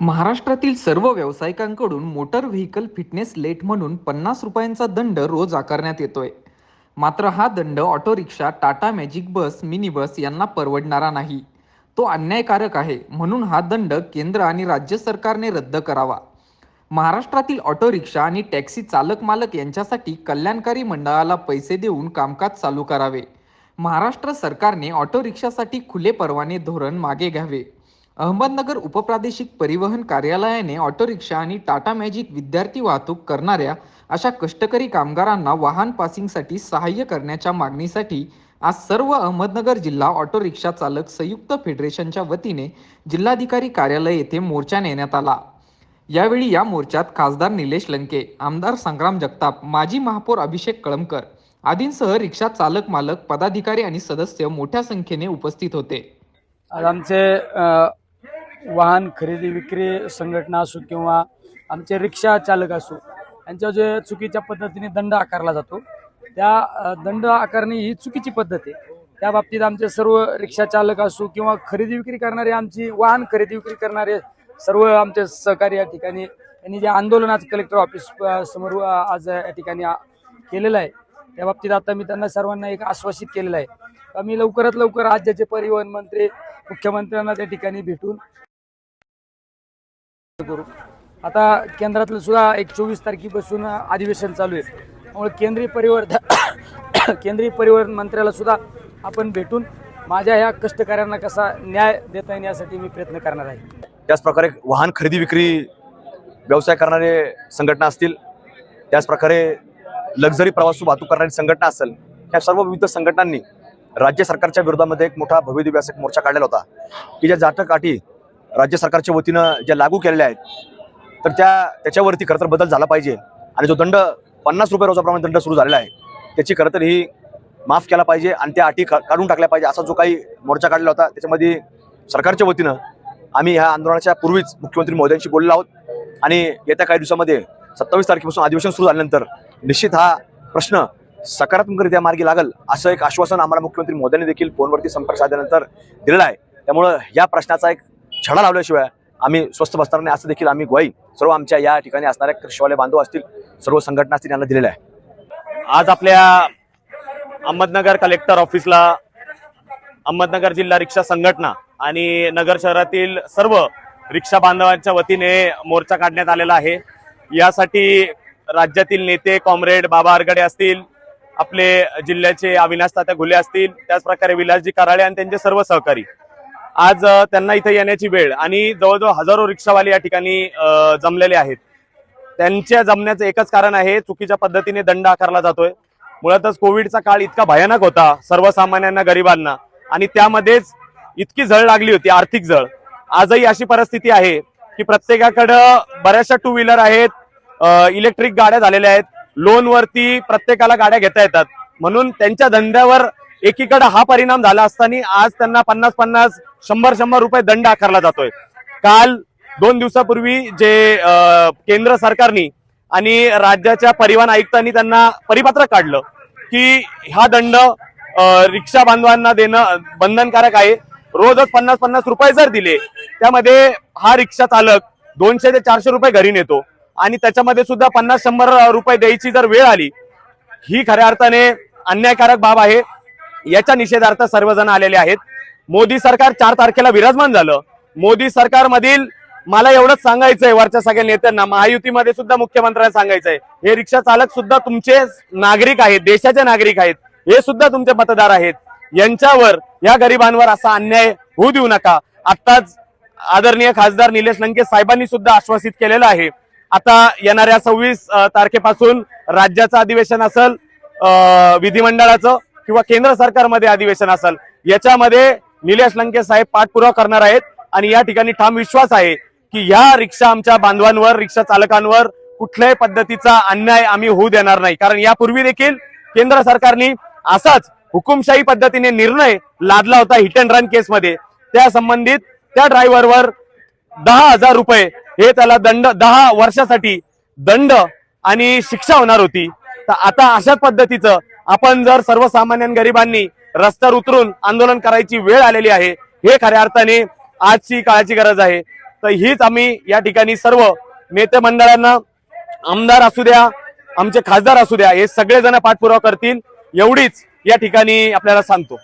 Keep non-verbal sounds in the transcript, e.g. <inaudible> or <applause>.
महाराष्ट्रातील सर्व व्यावसायिकांकडून मोटर व्हेकल फिटनेस लेट म्हणून पन्नास रुपयांचा दंड रोज आकारण्यात येतोय. मात्र हा दंड auto rickshaw Tata magic bus mini bus यांना परवडणारा नाही. तो अन्यायकारक आहे म्हणून हा दंड केंद्र आणि राज्य सरकारने रद्द करावा. महाराष्ट्रातील ऑटो रिक्षा आणि टॅक्सी चालक मालक यांच्यासाठी कल्याणकारी मंडळाला पैसे देऊन कामकाज चालू करावे. महाराष्ट्र सरकारने ऑटो रिक्षासाठी खुले परवाने धोरण मागे घ्यावे. अहमदनगर उपप्रादेशिक परिवहन कार्यालयाने ऑटो रिक्षा आणि टाटा मॅजिक विद्यार्थी वाहतूक करणाऱ्या अशा कष्टकरी कामगारांना वाहन पासिंगसाठी सहाय्य करण्याच्या मागणीसाठी आज सर्व अहमदनगर जिल्हा ऑटो रिक्षा चालक संयुक्त फेडरेशनच्या वतीने जिल्हाधिकारी कार्यालय येथे मोर्चा नेण्यात आला. यावेळी या मोर्चात खासदार निलेश लंके आमदार संग्राम जगताप माजी महापौर अभिषेक कळमकर आदींसह रिक्षा चालक मालक पदाधिकारी आणि सदस्य मोठ्या संख्येने उपस्थित होते. आज आमचे वाहन खरेदी विक्री संघटना असो किंवा आमचे रिक्षा चालक असो यांच्या जे चुकीच्या पद्धतीने दंड आकारला जातो त्या दंड आकारणे ही चुकीची पद्धत आहे. त्या बाबतीत आमचे सर्व रिक्षा चालक असो किंवा खरेदी विक्री करणारे आमची वाहन खरेदी विक्री करणारे सर्व आमचे सहकारी या ठिकाणी यांनी जे आंदोलन आज कलेक्टर ऑफिस समोर आज या ठिकाणी केलेलं आहे. त्या बाबतीत आता मी त्यांना सर्वांना एक आश्वासित केलेलं आहे. आम्ही लवकरात लवकर राज्याचे परिवहन मंत्री मुख्यमंत्र्यांना त्या ठिकाणी भेटून करू. आता केंद्रातलं सुद्धा एक चोवीस तारखेपासून अधिवेशन चालू आहे. त्यामुळे केंद्रीय परिवहन <coughs> केंद्रीय परिवहन मंत्र्याला सुद्धा आपण भेटून माझ्या ह्या कष्टकऱ्यांना कसा न्याय देता येईल यासाठी मी प्रयत्न करणार आहे. त्याचप्रकारे वाहन खरेदी विक्री व्यवसाय करणारे संघटना असतील त्याचप्रकारे लक्झरी प्रवास वाहतूक करणारी संघटना असेल ह्या सर्व विविध संघटनांनी राज्य सरकारच्या विरोधामध्ये एक मोठा भव्यदिव्य असा एक मोर्चा काढलेला होता. की ज्या जाटक अटी राज्य सरकारच्या वतीनं ज्या लागू केलेल्या आहेत तर त्या त्याच्यावरती खरं तर बदल झाला पाहिजे. आणि जो दंड पन्नास रुपये रोजाप्रमाणे दंड सुरू झालेला आहे त्याची खरं तर ही माफ केला पाहिजे आणि त्या अटी काढून टाकल्या पाहिजे असा जो काही मोर्चा काढला होता त्याच्यामध्ये सरकारच्या वतीनं आम्ही ह्या आंदोलनाच्या पूर्वीच मुख्यमंत्री मोदयांशी बोललो आहोत. आणि येत्या काही दिवसामध्ये सत्तावीस तारखेपासून अधिवेशन सुरू झाल्यानंतर निश्चित हा प्रश्न सकारात्मकरित्या मार्गी लागल असं एक आश्वासन आम्हाला मुख्यमंत्री मोदयांनी देखील फोनवरती संपर्क साधल्यानंतर दिलेला आहे. त्यामुळं या प्रश्नाचा एक छडा लावल्याशिवाय आम्ही स्वस्त बसणार नाही असं देखील आम्ही ग्वाही सर्व आमच्या या ठिकाणी असणाऱ्या कृषीवाले बांधव असतील सर्व संघटना असतील यांना दिलेल्या आहे. आज आपल्या अहमदनगर कलेक्टर ऑफिसला अहमदनगर जिल्हा रिक्षा संघटना आणि नगर शहरातील सर्व रिक्षा बांधवांच्या वतीने मोर्चा काढण्यात आलेला आहे. यासाठी राज्यातील नेते कॉम्रेड बाबा आरगडे असतील आपले जिल्ह्याचे अविनाश तात्या घुले असतील त्याचप्रकारे विलासजी कराळे आणि त्यांचे सर्व सहकारी आज त्यांना इथे येण्याची वेळ आणि जवळजवळ हजारो रिक्षावाले या ठिकाणी जमलेले आहेत. त्यांच्या जमण्याचं एकच कारण आहे चुकीच्या पद्धतीने दंड आकारला जातोय. मुळातच कोविडचा काळ इतका भयानक होता सर्वसामान्यांना गरिबांना. आणि त्यामध्येच इतकी झळ लागली होती आर्थिक झळ. आजही अशी परिस्थिती आहे की प्रत्येकाकडं बऱ्याचशा टू व्हीलर आहेत इलेक्ट्रिक गाड्या झालेल्या आहेत. लोनवरती प्रत्येकाला गाड्या घेता येतात. म्हणून त्यांच्या धंद्यावर एकीकडे हा परिणाम झाला असताना आज त्यांना पन्नास पन्नास शंभर शंभर रुपये दंड आकारला जातोय. काल दोन दिवसापूर्वी जे केंद्र सरकारनी आणि राज्याच्या परिवहन आयुक्तांनी त्यांना परिपत्रक काढलं की हा दंड रिक्षा बांधवांना देणं बंधनकारक आहे. रोजच पन्नास पन्नास रुपये जर दिले त्यामध्ये हा रिक्षा चालक दोनशे ते चारशे रुपये घरी नेतो आणि त्याच्यामध्ये सुद्धा पन्नास शंभर रुपये द्यायची जर वेळ आली ही खऱ्या अर्थाने अन्यायकारक बाब आहे. याच्या निषेधार्थ सर्वजण आलेले आहेत. मोदी सरकार चार तारखेला विराजमान झालं. मोदी सरकारमधील मला एवढंच सांगायचंय वरच्या सगळ्या नेत्यांना महायुतीमध्ये सुद्धा मुख्यमंत्र्यांना सांगायचंय. हे रिक्षा चालक सुद्धा तुमचे नागरिक आहेत देशाचे नागरिक आहेत. हे सुद्धा तुमचे मतदार आहेत. यांच्यावर या गरिबांवर असा अन्याय होऊ देऊ नका. आत्ताच आदरणीय खासदार निलेश लंके साहेबांनी सुद्धा आश्वासित केलेलं आहे. आता येणाऱ्या सव्वीस तारखेपासून राज्याचं अधिवेशन असेल विधिमंडळाचं. किंवा केंद्र सरकारमध्ये अधिवेशन असेल याच्यामध्ये निलेश लंके साहेब पाठपुरावा करणार आहेत आणि या ठिकाणी ठाम विश्वास आहे की या रिक्षा आमच्या बांधवांवर रिक्षा चालकांवर कुठल्याही पद्धतीचा अन्याय आम्ही होऊ देणार नाही. कारण यापूर्वी देखील केंद्र सरकारने असाच हुकुमशाही पद्धतीने निर्णय लादला होता हिट अँड रन केसमध्ये. त्या संबंधित त्या ड्रायव्हरवर दहा हजार रुपये हे त्याला दंड दहा वर्षासाठी दंड आणि शिक्षा होणार होती. तर आता अशाच पद्धतीचं आपण जर सर्वसामान्य गरिबांनी रस्त्यावर उतरून आंदोलन करायची वेळ आलेली आहे हे खऱ्या अर्थाने आजची काळाची गरज आहे. तर हीच आम्ही या ठिकाणी सर्व नेते मंडळांना आमदार असू द्या आमचे खासदार असू द्या हे सगळेजण पाठपुरावा करतील एवढीच या ठिकाणी आपल्याला सांगतो.